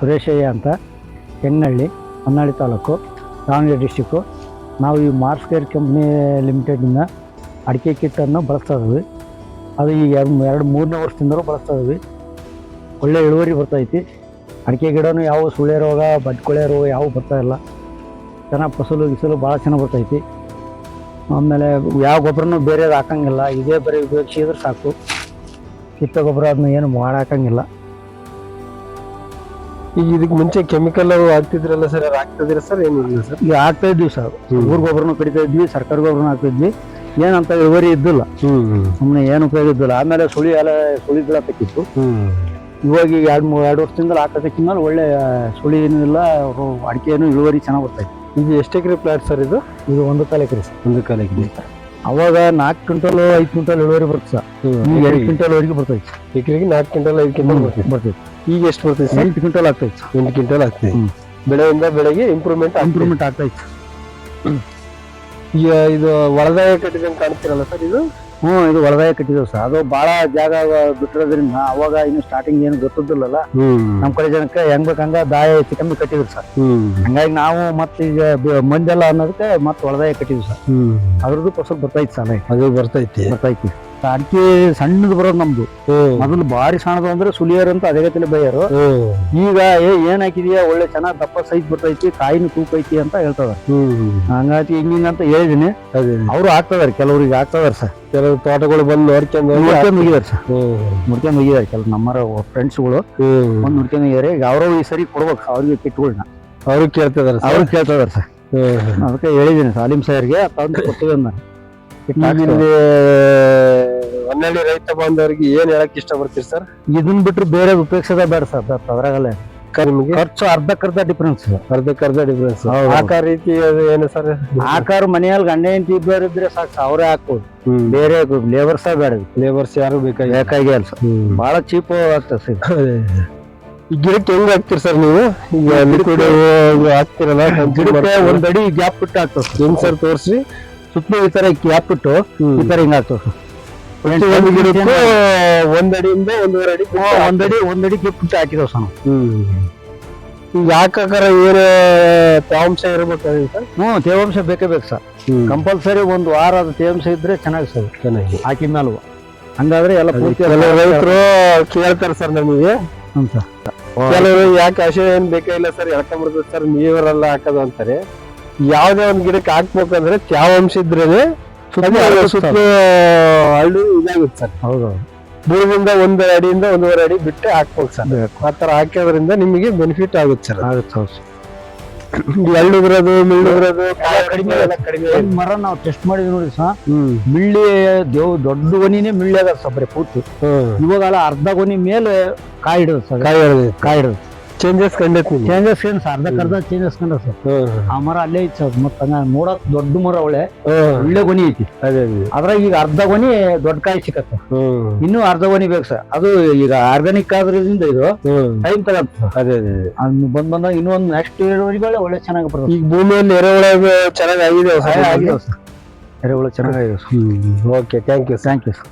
ಸುರೇಶಯ್ಯ ಅಂತ ಹೆಣ್ಣಳ್ಳಿ, ಹೊನ್ನಾಳಿ ತಾಲೂಕು, ದಾವಣಗೆರೆ ಡಿಸ್ಟಿಕ್ಕು ನಾವು ಈ ಮಾರ್ಸ್ ಕೇರ್ ಕಂಪ್ನಿ ಲಿಮಿಟೆಡ್ನಿಂದ ಅಡಿಕೆ ಕಿಟ್ಟನ್ನು ಬಳಸ್ತಾ ಇದ್ವಿ. ಅದು ಈಗ ಎರಡು ಎರಡು ಮೂರನೇ ವರ್ಷದಿಂದಲೂ ಬಳಸ್ತಾ ಇದ್ವಿ. ಒಳ್ಳೆ ಇಳುವರಿ ಬರ್ತೈತಿ ಅಡಿಕೆ ಗಿಡನೂ ಯಾವ ಸುಳೆ ರೋಗ ಬಡ್ಕೊಳೆ ರೋಗ ಯಾವ ಬರ್ತಾ ಇಲ್ಲ. ಚೆನ್ನಾಗಿ ಫಸಲು ಗಿಸಲು ಭಾಳ ಚೆನ್ನಾಗಿ ಬರ್ತೈತಿ ಆಮೇಲೆ ಯಾವ ಗೊಬ್ಬರನೂ ಬೇರೆದು ಹಾಕಂಗಿಲ್ಲ. ಇದೇ ಬರೀ ಉಪಯೋಗಿಸಿದ್ರೆ ಸಾಕು. ಕಿತ್ತ ಗೊಬ್ಬರ ಅದನ್ನ ಏನು ಮಾಡಾಕಂಗಿಲ್ಲ. ಈಗ ಇದಕ್ಕೆ ಮುಂಚೆ ಕೆಮಿಕಲ್ ಹಾಕ್ತಿದ್ರಲ್ಲ ಸರ್ ಅದು ಹಾಕ್ತಿದ್ದೀರಾ ಸರ್ ಏನಿಲ್ಲ ಸರ್ ಈಗ ಹಾಕ್ತಾ ಇದ್ವಿ ಸರ್ ಊರ್ ಗೊಬ್ಬರನು ಕಡಿತಾ ಇದ್ವಿ ಸರ್ಕಾರಿ ಗೊಬ್ಬರನು ಹಾಕ್ತಿದ್ವಿ ಏನಂತ ಇಳುವರಿ ಇದ್ದಿಲ್ಲ. ಸುಮ್ಮನೆ ಏನು ಉಪಯೋಗ ಇದ್ದಿಲ್ಲ. ಆಮೇಲೆ ಸುಳಿ ಎಲ್ಲ ಸುಳಿ ಬೀಳತಕ್ಕಿತ್ತು ಇವಾಗ ಈಗ ಎರಡು ಮೂರು ಎರಡು ವರ್ಷದಿಂದ ಹಾಕೋದಕ್ಕಿಂತ ಮೇಲೆ ಒಳ್ಳೆ ಸುಳಿ ಏನೂ ಇಲ್ಲ ಅವರು ಅಡಿಕೆನು ಇಳುವರಿ ಚೆನ್ನಾಗಿ ಬರ್ತೈತೆ ಇದು. ಎಷ್ಟು ಎಕರೆ ಪ್ಲಾಟ್ ಸರ್ ಇದು? ಇದು ಒಂದು ಕಾಲಕ್ಕೆ ಎಕರೆ ಸರ್ ಒಂದು ಕಾಲಕ್ಕೆ ಅವಾಗ ನಾಲ್ಕು ಕ್ವಿಂಟಲ್ ಐದು ಕ್ವಿಂಟಲ್ ಇಳುವರಿ ಬರ್ತದೆ ಸರ್. ಈಗ ಎರಡು ಕ್ವಿಂಟಲ್ ವರೆಗೆ ಬರ್ತೈತಿ. ಎಕರೆಗೆ ನಾಲ್ಕು ಕ್ವಿಂಟಲ್ ಐದು ಕ್ವಿಂಟಲ್ ಬರ್ತೈತಿ. ಈಗ ಎಷ್ಟು ಬರ್ತೈತಿ ಎಂಟು ಕ್ವಿಂಟಲ್ ಆಗ್ತೈತಿ. ಎಂಟು ಕ್ವಿಂಟಲ್ ಆಗ್ತೈತಿ. ಬೆಳೆಯಿಂದ ಬೆಳೆಗೆ ಇಂಪ್ರೂವ್ಮೆಂಟ್ ಇಂಪ್ರೂವ್ಮೆಂಟ್ ಆಗ್ತೈತಿ ಆಗ್ತೈತೆ. ಈಗ ಇದು ಒಳದಾಯ ಕಟ್ಟಿದಂಗೆ ಕಾಣ್ತಿರಲ್ಲ ಸರ್ ಇದು? ಹ್ಞೂ ಇದು ಹೊಲದಾಯ ಕಟ್ಟಿದ್ದೇವೆ ಸರ್. ಅದು ಭಾಳ ಜಾಗ ಬಿಟ್ಟಿರೋದ್ರಿಂದ ಅವಾಗ ಇನ್ನು ಸ್ಟಾರ್ಟಿಂಗ್ ಏನು ಗೊತ್ತಿದ್ದಿಲ್ಲಲ್ಲ. ನಮ್ಮ ಕಡೆ ಜನಕ್ಕೆ ಹೆಂಗ್ ಬೇಕಂಗ ದಾಯ ಹೆಚ್ಚು ಕಮ್ಮಿ ಕಟ್ಟಿದ್ರು ಸರ್. ಹಂಗಾಗಿ ನಾವು ಮತ್ತೆ ಈಗ ಮಂದೆಲ್ಲ ಅನ್ನೋದಕ್ಕೆ ಮತ್ತೆ ಹೊಲದಾಯ ಕಟ್ಟಿದ್ವಿ ಸರ್. ಅದ್ರದ್ದು ಫಸಲ್ ಬರ್ತೈತಿ ಸರ್. ಅದು ಬರ್ತೈತಿ. ಬರ್ತೈತಿ. ಅಡಿಕೆ ಸಣ್ಣದು ಬರೋದು ನಮ್ದು. ಮೊದಲು ಭಾರಿ ಸಣ್ಣದು ಅಂದ್ರೆ ಸುಲಿಯರ್ ಅಂತ ಅದೇ ಗತಿಲಿ ಬೈಯರು. ಈಗ ಏ ಏನ್ ಹಾಕಿದ್ಯಾ? ಒಳ್ಳೆ ಚೆನ್ನಾಗ್ ದಪ್ಪ ಸೈಜ್ ಬರ್ತೈತಿ ಕಾಯಿನ ತೂಕ ಐತಿ ಅಂತ ಹೇಳ್ತದ ಹಂಗಾಗಿ ಹಿಂಗಿಂಗ ಅಂತ ಹೇಳಿದೀನಿ. ಅವ್ರು ಆಗ್ತದಾರೆ ಕೆಲವ್ರಿಗೆ ಹಾಕ್ತದಾರ ಸರ್. ಕೆಲವು ತೋಟಗಳು ಬಂದು ನೋಡ್ಕೊಂಡು ನೋಡ್ಕೊಂಡ್ ಹೋಗಿದಾರೆ ಸರ್. ನೋಡ್ಕೊಂಡ್ ಹೋಗಿದಾರೆ ಕೆಲವು ನಮ್ಮರ ಫ್ರೆಂಡ್ಸ್ಗಳು ಬಂದು ಒಂದ್ ನೋಡ್ಕೊಂಡ್ ಹೋಗ್ಯಾರೆ ಈಗ ಅವರು ಈ ಸರಿ ಕೊಡ್ಬೇಕು ಅವ್ರಿಗೆ ಕಿಟ್ಗಳನ್ನ ಅವ್ರು ಕೇಳ್ತಿದಾರೆ ಅವ್ರು ಕೇಳ್ತದಾರ ಸರ್. ಅದಕ್ಕೆ ಹೇಳಿದ್ದೀನಿ ಸಾಲಿಮ್ ಸರ್ಗೆ ತಂದು ಕೊಟ್ಟಿದ್ದೆ ನಾನು ಹೊನ್ನಳ್ಳಿ ರೈತ ಬಾಂಧವರಿಗೆ ಏನ್ ಹೇಳಕ್ ಇಷ್ಟಪಡ್ತೀರಿ ಸರ್? ಇದನ್ ಬಿಟ್ರೆ ಬೇರೆ ಉಪಯೋಗಿಸೋದ ಬೇಡ ಸರ್ ಅದ್ರಾಗಲ್ಲೇ. ನಿಮಗೆ? ಖರ್ಚು ಅರ್ಧಕ್ಕರ್ಧ ಡಿಫ್ರೆನ್ಸ್ ಅರ್ಧಕ್ಕರ್ಧ ಡಿಫ್ರೆನ್ಸ್. ಆಕಾರ ರೀತಿ ಅದು ಏನು ಸರ್? ಆಕಾರ ಮನೆಯಲ್ಲಿ ಗಂಡ ಹೆಂಡತಿ ಇಬ್ಬರು ಇದ್ರೆ ಸಾಕು ಅವರೇ ಹಾಕ್ಬೋದು. ಬೇರೆ ಲೇಬರ್ಸ್ ಬೇಡ. ಲೇಬರ್ಸ್ ಯಾರು ಬೇಕಾಗಿ ಬೇಕಾಗಿ ಅಲ್ಲ ಬಹಳ ಚೀಪ್ ಆಗ್ತದೆ ಸರ್ ಈ ಗಿಡಕ್ಕೆ ಹೆಂಗ್ ಹಾಕ್ತೀರಿ ಸರ್ ನೀವು? ಈಗ ಲಿಕ್ವಿಡ್ ಹಾಕ್ತಿರಲ್ಲ ಗಿಡಕ್ಕೆ ಒಂದ್ ಅಡಿ ಗ್ಯಾಪ್ ಬಿಟ್ಟು ಹಾಕ್ತದೆ ಸರ್. ಹೆಂಗ್ ಸರ್ ತೋರ್ಸಿ? ಸುತ್ತಲೂ ಈ ತರ ಗ್ಯಾಪ್ ಬಿಟ್ಟು ಈ ತರ ಹಿಂಗ್ ಸರ್. ಒಂದು ಗಿಡಕ್ಕೂ ಒಂದೂವರೆ ಅಡಿ ಹ್ಮ್, ಒಂದ್ ಅಡಿ ಒಂದ್ ಅಡಿ ಗ್ಯಾಪ್ ಬಿಟ್ಟು ಹಾಕಿದವ್ ಸರ್ ನಾವು. ಈಗ ಹಾಕಾಕಾರ ಏನು ತೇವಾಂಶ ಇರ್ಬೇಕು ಸರ್ ಹ್ಞೂ ತೇವಾಂಶ ಬೇಕೇ ಬೇಕು ಸರ್. ಕಂಪಲ್ಸರಿ ಒಂದು ವಾರ ಅದು ತೇವಾಂಶ ಇದ್ರೆ ಚೆನ್ನಾಗಿ ಸರ್. ಚೆನ್ನಾಗಿ. ಹಾಕಿದ ಮೇಲೂ ಹಂಗಾದ್ರೆ ಎಲ್ಲ ಪೂರ್ತಿ ರೈತರು ಕೇಳ್ತಾರೆ ಸರ್ ನಮಗೆ. ಹ್ಞೂ ಸರ್. ಕೆಲವರು ಯಾಕೆ ಹಸೆ ಏನ್ ಇಲ್ಲ ಸರ್ ಎಳ್ಕೊಂಡ್ಬಿಡ್ತದೆ ಸರ್ ನೀವರೆಲ್ಲ ಹಾಕೋದು ಅಂತಾರೆ. ಯಾವುದೇ ಒಂದು ಗಿಡಕ್ಕೆ ಹಾಕ್ಬೇಕಂದ್ರೆ ತೇವಾಂಶ ಇದ್ರೇನೆ ಸುತ್ತಲೂ ಹಳ್ಳು ಇದಾಗುತ್ತೆ ಸರ್. ಹೌದು. ಒಂದು ಅಡಿಯಿಂದ ಒಂದೂವರೆ ಅಡಿ ಬಿಟ್ಟು ಹಾಕ್ಬೇಕು ಸರ್. ಆ ಥರ ಹಾಕೋದ್ರಿಂದ ನಿಮಗೆ ಬೆನಿಫಿಟ್ ಆಗುತ್ತೆ ಸರ್. ಆಗುತ್ತೆ ಹೌದು ಹಳ್ಳುಗಿರೋದು ಮಿಳ್ಳುಗಿರೋದು ಕಡಿಮೆ ಎಲ್ಲ ಕಡಿಮೆ. ಒಂದ್ ಮರ ನಾವು ಟೆಸ್ಟ್ ಮಾಡಿದ್ವಿ ನೋಡಿ ಸರ್. ಹ್ಮ್. ಮಿಳ್ಳಿ ದೇವ್ ದೊಡ್ಡ ಗೊನಿನೇ ಮಿಳ್ಳಿ ಆಗ ಸರ್ ಬರೀ ಪೂರ್ತಿ. ಹ್ಮ್. ಇವಾಗ ಅರ್ಧ ಗೊನಿ ಮೇಲೆ ಕಾಯಿ ಹಿಡಿದು ಸರ್. ಕಾಯಿ ಕಾಯಿ ಹಿಡಿದು. ಚೇಂಜಸ್ ಕಂಡೈತಿ ಚೇಂಜಸ್ ಏನು ಸರ್ ಅರ್ಧಕ್ಕರ್ಧ ಚೇಂಜಸ್ ಕಂಡ ಸರ್ ಆ ಮರ ಅಲ್ಲೇ ಐತಿ ಸರ್ ಮತ್ತೆ ನೋಡಕ್ ದೊಡ್ಡ ಮರ ಒಳ್ಳೆ ಒಳ್ಳೆ ಗೊನಿ ಐತಿ. ಅದೇ ಅದೇ. ಅದ್ರಾಗ ಈಗ ಅರ್ಧ ಗೊನಿ ದೊಡ್ಡ ಕಾಯಿ ಸಿಕ್ಕತ್ತ. ಇನ್ನೂ ಅರ್ಧ ಗೊನಿ ಬೇಕು ಸರ್ ಅದು ಈಗ ಆರ್ಗಾನಿಕ್ ಆದ್ರಿಂದ ಇದು ಟೈಮ್ ತಗತ್ತ ಅದೇ ಬಂದ್ ಬಂದಾಗ ಇನ್ನೊಂದು ನೆಕ್ಸ್ಟ್ ಇಳುವರಿಗಳೇ ಒಳ್ಳೆ ಚೆನ್ನಾಗಿ ಬರ್ತದೆ ಈಗ ಭೂಮಿಯಲ್ಲಿ ಎರೆಹುಳ ಚೆನ್ನಾಗಿ ಆಗಿದೆ ಸರ್ ಎರೆಹುಳು ಚೆನ್ನಾಗಿದೆ okay thank you thank you sir